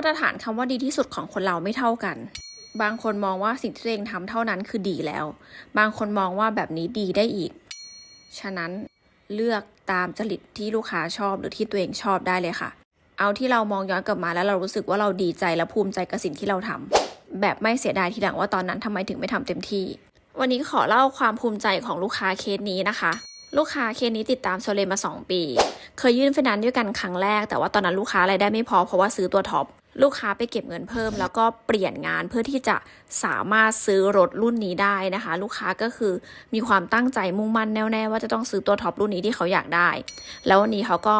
มาตรฐานคำว่าดีที่สุดของคนเราไม่เท่ากัน บางคนมองว่าสิ่งที่ตัวเองทำเท่านั้นคือดีแล้ว บางคนมองว่าแบบนี้ดีได้อีก ฉะนั้นเลือกตามจริตที่ลูกค้าชอบหรือที่ตัวเองชอบได้เลยค่ะ เอาที่เรามองย้อนกลับมาแล้วเรารู้สึกว่าเราดีใจและภูมิใจกับสิ่งที่เราทำแบบไม่เสียดายทีหลังว่าตอนนั้นทำไมถึงไม่ทำเต็มที่ วันนี้ขอเล่าความภูมิใจของลูกค้าเคสนี้นะคะลูกค้าเคสนี้ติดตามโซเลมา 2 ปี เคยยื่นไฟแนนซ์ด้วยกันครั้งแรก แต่ว่าตอนนั้นลูกค้ารายได้ไม่พอเพราะว่าซื้อตัวท็อป ลูกค้าไปเก็บเงินเพิ่ม แล้วก็เปลี่ยนงานเพื่อที่จะสามารถซื้อรถรุ่นนี้ได้นะคะ ลูกค้าก็คือมีความตั้งใจมุ่งมั่นแน่วแน่ว่าจะต้องซื้อตัวท็อปรุ่นนี้ที่เขาอยากได้ แล้ววันนี้เขาก็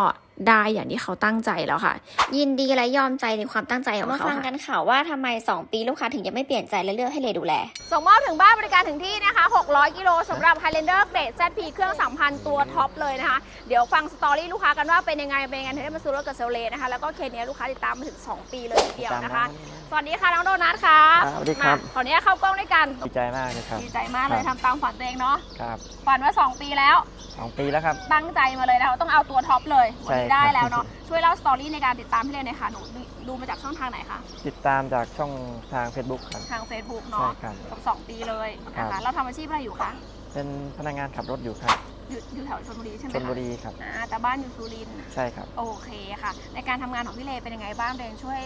ได้อย่างที่เขาตั้งใจแล้วค่ะ ยินดีและยอมใจในความตั้งใจของมาเขาฟังค่ะกักันนข่าวว่าทำไม 2 ปีลูกค้าถึงยังไม่เปลี่ยนใจและเลือกให้เลดูแล ส่งมอบถึงบ้านบริการถึงที่นะคะ 600 กิโลสำหรับ Highlander เกรด ZP เครื่อง3,000ตัวท็อปเลยนะคะ เดี๋ยวฟังสตอรี่ลูกค้ากันว่าเป็นยังไง เป็นยังไงถึงได้มาซื้อรถกับเซลเลนะคะ แล้วก็เคสนี้ลูกค้าติดตามมาถึง 2 ปีเลยทีเดียวนะคะ สวัสดีค่ะน้องโดนัทครับครับสวัสดีครับมาขออนุญาตเข้ากล้องด้วยกันดีใจมากเลยครับดีใจมากเลยครับทำตามฝันตัวเองเนาะครับฝันว่า 2 ปีแล้วสองปีแล้วครับตั้งใจมาเลยนะคะต้องเอาตัวท็อปเลยวันนี้ใช่ได้ครับแล้วเนาะช่วยเล่าสตอรี่ในการติดตามพี่เลนหน่อยค่ะหนูดูมาจากช่องทางไหนคะติดตามจากช่องทาง Facebook ครับ ทาง Facebook ใช่เนาะครับกับสองปีเลยนะครัคะบ เราทำอาชีพอะไรอยู่คะเป็นพนักงานขับรถอยู่ครับอยู่อยู่แถวชลบุรีใช่ไหมชคะลบุรีครับ อ่าแต่บ้านอยู่สุรินทร์ใช่ครับ โอเคค่ะ ในการทำงานของพี่เลเป็นยังไงบ้างเรนช่วย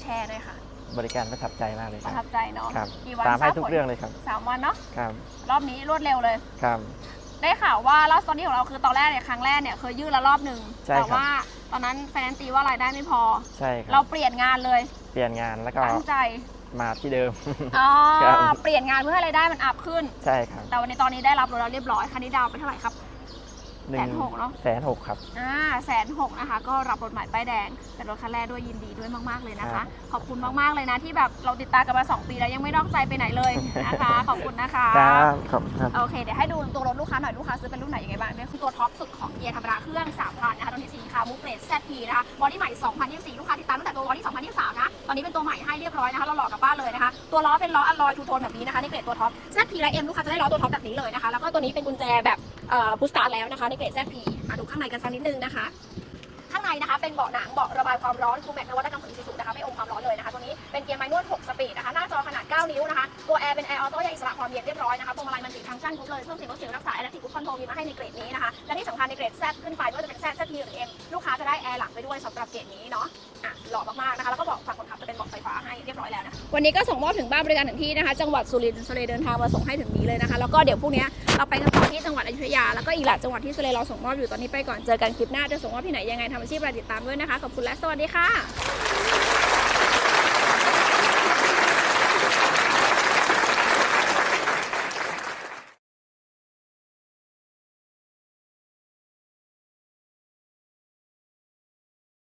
แชร์หน่อยค่ะบริการประทับใจมากเลยปคระรัทับบใจเนาะครับ กี่วันตามให้ทราบทุกผลเรื่องเลยครับสามวันเนาะครับรอบนี้รวดเร็วเลย ครับ ได้ข่าวว่าล่าสตอรี่ของเราคือตอนแรกเนี่ยครั้งแรกเนี่ยเคยยื่นแล้วรอบหนึ่งใช่แต่ครับว่าตอนนั้นแฟนนซ์ตีว่ารายได้ไม่พอ ใช่คเรารับเปลี่ยนงานเลยเปลี่ยนงานแล้วก็ตั้งใจมาที่เดิม อ๋อครับ เปลี่ยนงานเพื่อให้รายได้มันอัพขึ้น ใช่ครับ แต่วันนี้ตอนนี้ได้รับรถแล้วเรียบร้อยคันนี้ดาวน์ไปเท่าไหร่ครับ หนึ่แสงนหกเนอะ แสนหกครับ อ่าแสนหกนะคะก็รับรถใหม่ป้ายแดง เป็นรถคันแรกด้วยยินดีด้วยมาก ๆ เลยนะครัคะ บ ขอบคุณมาก ๆ เลยนะที่แบบเราติดตามกันมา 2 ปีแล้ว ยังไม่นอกใจไปไหนเลยนะคะ ขอบคุณนะคะครับขอบคุณครับ โอเค เดี๋ยวให้ดูตัวรถลูกค้าหน่อยลูกค้าซื้อเป็นรุ่นไหนยังไงบ้างเนี่ยคือตัวท็อปสุดของเกียร์ธรรมดาเครื่อง3,000นะคะตัวนี้สีขาวมุกเกรด ZP นะคะบอดี้ใหม่ 2024 ลูกค้าติดตามตั้งแต่ตัวบอดี้2023 นะ ตอนนี้เป็นตัวใหม่ให้เรียบร้อยนะคะเราหล่อกลับบ้านเลยนะคะตัวล้อเป็นล้ออลลอยทูโทนแบบนี้นะคะในเกรดตัวท็อป ZP และ M ลูกค้าจะได้ล้อตัวท็อปแบบนี้เลยนะคะแล้วก็ตัวนี้เป็นกุญแจแบบ บูสตาร์แล้วนะคะในเกรดแซพีมาดูข้างในกันสักนิดนึงนะคะ ข้างในนะคะเป็นเบาะหนังเบาะระบายความร้อนคูแม็กนวัตกรรมของ Isuzu นะคะไม่อมความร้อนเลยนะคะตัวนี้เป็นเกียร์ไมนวล6สปีดนะคะหน้าจอขนาด 9 นิ้วนะคะตัวแอร์เป็นแอร์ออโต้แยกอิสระความเย็นเรียบร้อยนะคะพวงมาลัย งก์ชันครบเลยเพิ่มสียงลดสียงรักษา Electric Cruise Control มีมาให้ในเกรดนี้นะคะและที่สำคัญในเกรด Z ขึ้นไปไม่ว่าจะเป็น Z Z P หรือ M ลูกค้าจะได้แอร์หลังไปด้วยสำหรับเกรดนี้เนาะอะหล่อมากๆนะคะแล้วก็บอกฝั่งคนขับจะเป็นเบาะไฟฟ้าให้เรียบร้อยแล้วนะวันนี้ก็ส่งมอบถึงบ้านบริการถึงที่นะคะ จังหวัดสุรินทร์สุรินทร์เดินทางมาส่งให้ถึงนี้เลยนะคะ แล้วก็เดี๋ยวพรุ่งนี้เราไปกันต่อที่จังหวัดอยุธยาแล้วก็อีกหลายจังหวัดที่สุรินทร์เราส่งมอบอยู่ตอนนี้ไปก่อนเจอกันคลิปหน้าจะส่งมอบที่ไหนยังไงทำอาชีพอะไรติดตามด้วยนะคะขอบคุณและสวัสดีค่ะ